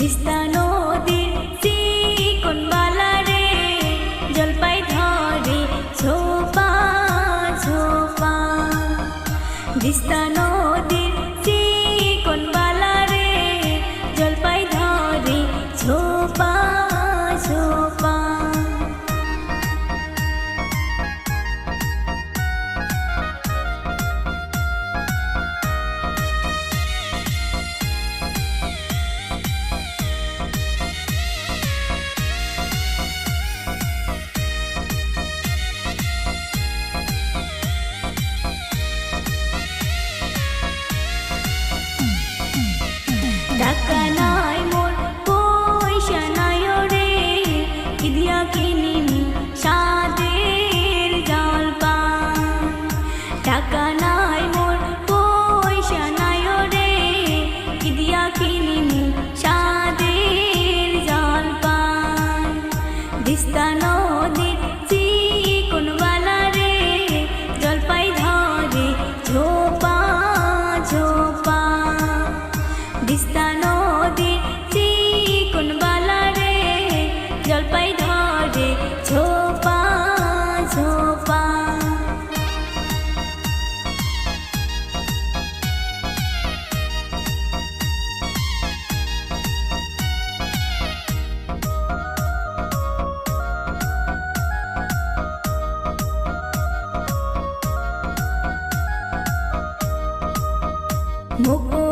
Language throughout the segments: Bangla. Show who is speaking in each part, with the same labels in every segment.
Speaker 1: তিস্তা নদীর চিকন বালারে জলপাই ধরে ছোপা ছোপা তিস্তা một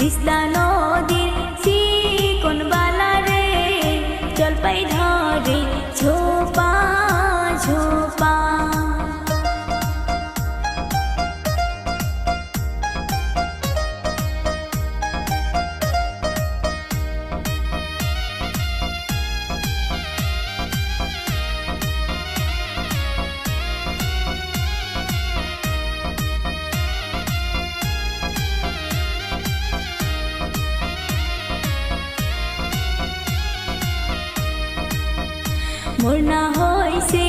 Speaker 1: দিসলা নদীর সি কোন বালা রে জলপাই ধরে ছোপা मोर ना हो से